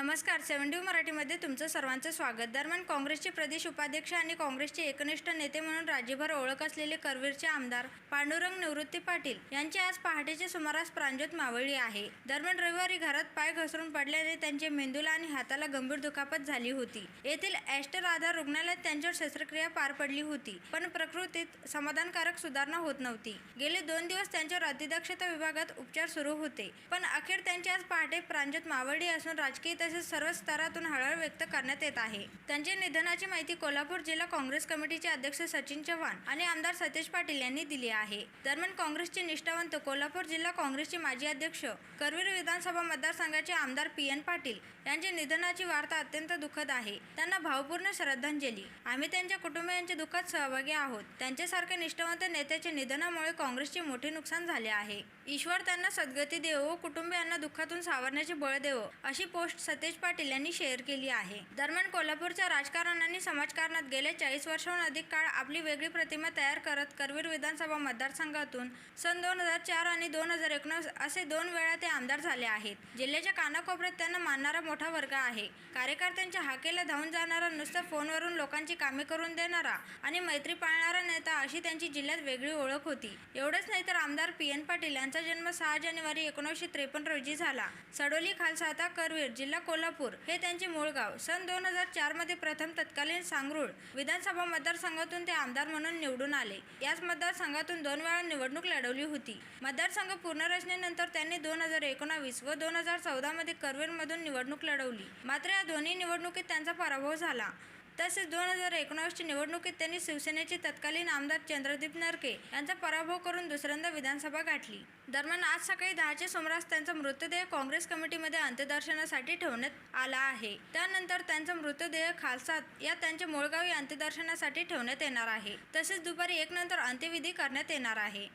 नमस्कार. सेवन ड्यू मराठीमध्ये तुमचं सर्वांचं स्वागत. दरम्यान काँग्रेसचे प्रदेश उपाध्यक्ष आणि काँग्रेसचे एकनिष्ठ नेते म्हणून राज्यभर ओळख असलेले करवीरचे आमदार पांडुरंग निवृत्ती पाटील यांची आज पहाटेच्या सुमारास प्रांजोत मावळली आहे. दरम्यान रविवारी घरात पाय घसरून पडल्याने त्यांचे मेंदूला आणि हाताला गंभीर दुखापत झाली होती. येथील ॲस्टर आधार रुग्णालयात त्यांच्यावर शस्त्रक्रिया पार पडली होती पण प्रकृतीत समाधानकारक सुधारणा होत नव्हती. गेले दोन दिवस त्यांच्यावर अतिदक्षता विभागात उपचार सुरू होते पण अखेर त्यांची आज पहाटे प्रांजोत मावळली असून राजकीय तसेच सर्व स्तरातून हळहळ व्यक्त करण्यात येत आहे. त्यांच्या निधनाची माहिती कोल्हापूर जिल्हा काँग्रेस कमिटीचे अध्यक्ष सचिन चव्हाण आणि आमदार सतेज पाटील यांनी दिली आहे. दरम्यान काँग्रेसचे निष्ठावंत कोल्हापूर जिल्हा काँग्रेसचे माजी अध्यक्ष करवीर विधानसभा मतदारसंघाचे आमदार पी एन पाटील यांच्या निधनाची वार्ता अत्यंत दुःखद आहे. त्यांना भावपूर्ण श्रद्धांजली. आम्ही त्यांच्या कुटुंबियांच्या दुःखात सहभागी आहोत. त्यांच्यासारख्या निष्ठावंत नेत्याच्या निधनामुळे काँग्रेसचे मोठे नुकसान झाले आहे. ईश्वर त्यांना सद्गती देवो व कुटुंबियांना दुःखातून सावरण्याचे बळ देवो अशी पोस्ट सतेज पाटील यांनी शेअर केली आहे. दरम्यान कोल्हापूरच्या राजकारण आणि समाजकारणात गेल्या चाळीस वर्षाहून अधिक काळ आपली वेगळी प्रतिमा तयार करत करवीर विधानसभा मतदारसंघातून सन दोन हजार चार आणि दोन हजार एकोणीस असे दोन वेळा ते आमदार झाले आहेत. जिल्ह्याच्या कानाकोपऱ्यात त्यांना मानणारा मोठा वर्ग आहे. कार्यकर्त्यांच्या हाकेला धावून जाणारा नुसतं फोनवरून लोकांची कामे करून देणारा आणि मैत्री पाळणारा नेता अशी त्यांची जिल्ह्यात वेगळी ओळख होती. एवढंच नाही तर आमदार पी एन पाटील यांचा जन्म सहा जानेवारी एकोणीसशे त्रेपन्न रोजी झाला. सडोली खालसाता करवीर जिल्हा कोल्हापूर हे त्यांचे मूळ गाव. सन दोन हजार चारमध्ये प्रथम तत्कालीन सांगरूळ विधानसभा मतदारसंघातून ते आमदार म्हणून निवडून आले. याच मतदारसंघातून दोन वेळा निवडणूक लढवली होती. मतदारसंघ पुनर्रचनेनंतर त्यांनी दोन हजार एकोणावीस व दोन हजार चौदामध्ये करवीरमधून निवडणूक लढवली. मात्र या दोन्ही निवडणुकीत त्यांचा पराभव झाला. तसेच दोन हजार एकोणावीसच्या निवडणुकीत त्यांनी शिवसेनेचे तत्कालीन आमदार चंद्रदीप नरके यांचा पराभव करून दुसऱ्यांदा विधानसभा गाठली. दरम्यान आज सकाळी दहाच्या सुमारास त्यांचा मृतदेह काँग्रेस कमिटीमध्ये अंत्यदर्शनासाठी ठेवण्यात आला आहे. त्यानंतर त्यांचा मृतदेह खालसात या त्यांच्या मूळगावी अंत्यदर्शनासाठी ठेवण्यात येणार आहे. तसेच दुपारी एक नंतर अंत्यविधी करण्यात येणार आहे.